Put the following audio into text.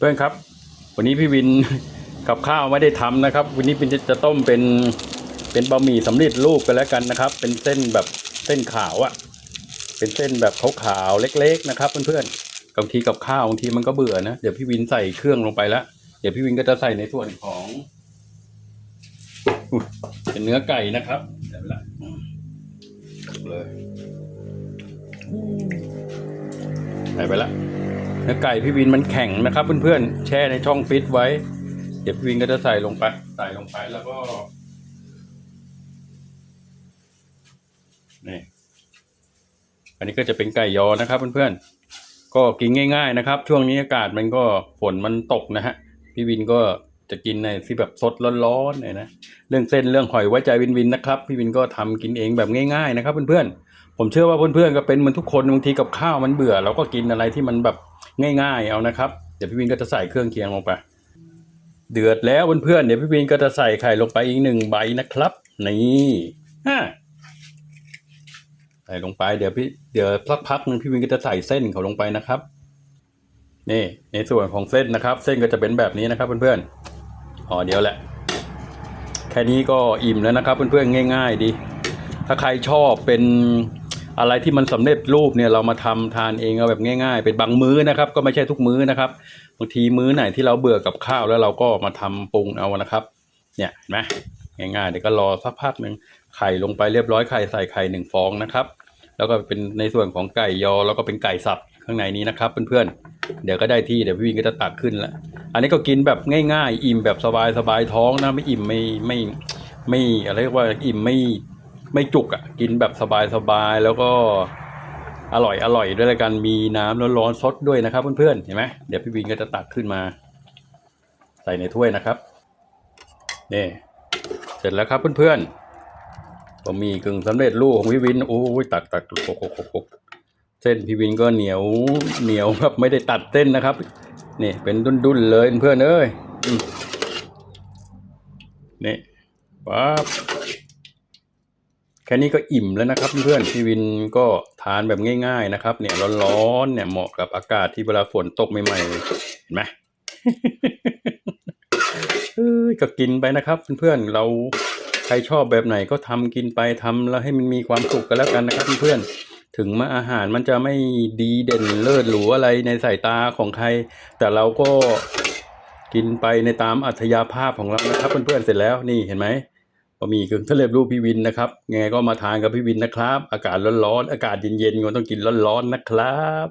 เพื่อนครับ วันนี้พี่วินกับข้าวไม่ได้ทำนะครับ วันนี้เป็นจะต้มเป็นเป็นบะหมี่สำเร็จรูปกันแล้วกันนะครับ เป็นเส้นแบบเส้นขาวอะ่ะ เป็นเส้นแบบขาวๆเล็ก ๆ นะครับ เพื่อนๆบางทีกับข้าวบางทีมันก็เบื่อนะเดี๋ยวพี่วินใส่เครื่องลงไปแล้วเดี๋ยวพี่วินก็จะใส่ในส่วนของเป็นเนื้อไก่นะครับเดี๋ยวละเลยใส่ไปละ เนื้อไก่พี่วินมันแข็งนะครับ เพื่อนๆ แช่ในช่องฟิตไว้ เดี๋ยวพี่วินก็จะใส่ลงไป ใส่ลงไปแล้วก็ นี่ อันนี้ก็จะเป็นไก่ยอนะครับ เพื่อนๆ ก็กินง่าย ๆ นะครับ ช่วงนี้อากาศมันก็ฝนมันตกนะฮะ พี่วินก็จะกินในที่แบบสดร้อนๆหน่ยนะ เรื่องเส้นเรื่องหอยไว้ใจวินวินนะครับ พี่วินก็ทำกินเองแบบง่าย ๆ นะครับ เพื่อนๆ ผมเชื่อว่าเพื่อนๆก็เป็นเหมือนทุกคนบางทีกับข้าวมันเบื่อเราก็กินอะไรที่มันแบบ ง่ายๆ เอานะครับ เดี๋ยวพี่วินก็จะใส่เครื่องเคียงลงไป เดือดแล้วเพื่อนๆเดี๋ยวพี่วินก็จะใส่ไข่ลงไปอีกหนึ่งใบนะครับ นี่ฮะใส่ลงไปเดี๋ยวพี่เดี๋ยวสักพักหนึงพี่วินก็จะใส่เส้นเขาลงไปนะครับ นี่ในส่วนของเส้นนะครับ เส้นก็จะเป็นแบบนี้นะครับ เพื่อนๆอ๋อเดี๋ยวแหละ แค่นี้ก็อิ่มแล้วนะครับ เพื่อนๆง่าย ๆ ดี ถ้าใครชอบเป็น อะไรที่มันสำเร็จรูปเนี่ยเรามาทำทานเองเอาแบบง่าย ๆ เป็นบางมื้อนะครับ ก็ไม่ใช่ทุกมื้อนะครับบางทีมื้อไหนที่เราเบื่อกับข้าวแล้วเราก็มาทำปรุงเอานะครับ เนี่ยเห็นไหมง่ายๆเดี๋ยวก็รอสักพักหนึ่งไข่ลงไปเรียบร้อยไข่ใส่ไข่หนึ่งฟองนะครับ แล้วก็เป็นในส่วนของไก่ยอแล้วก็เป็นไก่สับข้างในนี้นะครับเพื่อนๆเดี๋ยวก็ได้ที่เดี๋ยวพี่วินก็จะตักขึ้นล้วอันนี้ก็กินแบบง่าย ๆ อิ่มแบบสบายๆท้องนะไม่อิ่มไม่ไม่ไม่อะไรเรียกว่าอิ่มไม่ ไม่จุกอะ กินแบบสบายๆแล้วก็อร่อยอร่อยด้วยละกันมีน้ำร้อนๆซดด้วยนะครับเพื่อนๆเห็นไหมเดี๋ยวพี่วินก็จะตักขึ้นมา ใส่ในถ้วยนะครับนี่เสร็จแล้วครับเพื่อนๆบะหมี่กึ่งสำเร็จรูปของพี่วินโอ้ยตักตักโคกโคกโคกเส้นพี่วินก็เหนียวเหนียวแบบไม่ได้ตัดเส้นนะครับนี่เป็นดุนๆเลยเพื่อนเอ้ยนี่ปั๊บ ค่นี้ก็อิ่มแล้วนะครับเพื่อนๆพี่วินก็ทานแบบง่ายๆนะครับ เนี่ยร้อนๆเนี่ยเหมาะกับอากาศที่เวลาฝนตกใหม่ๆเห็นไหมเอ้ยก็กินไปนะครับเพื่อนๆเราใครชอบแบบไหนก็ทำกินไปทำแล้วให้มันมีความสุขกันแล้วกันนะครับเพื่อนๆถึงมาอาหารมันจะไม่ดีเด่นเลิศหรูอะไรในสายตาของใคร แต่เราก็กินไปในตามอัธยาภาพของเรานะครับเพื่อนๆเสร็จแล้วนี่เห็นไหม บะหมี่กึ่งทะเลรูปพี่วินนะครับไงก็มาทานกับพี่วินนะครับ อากาศร้อนๆอากาศเย็นๆก็ต้องกินร้อนๆนะครับ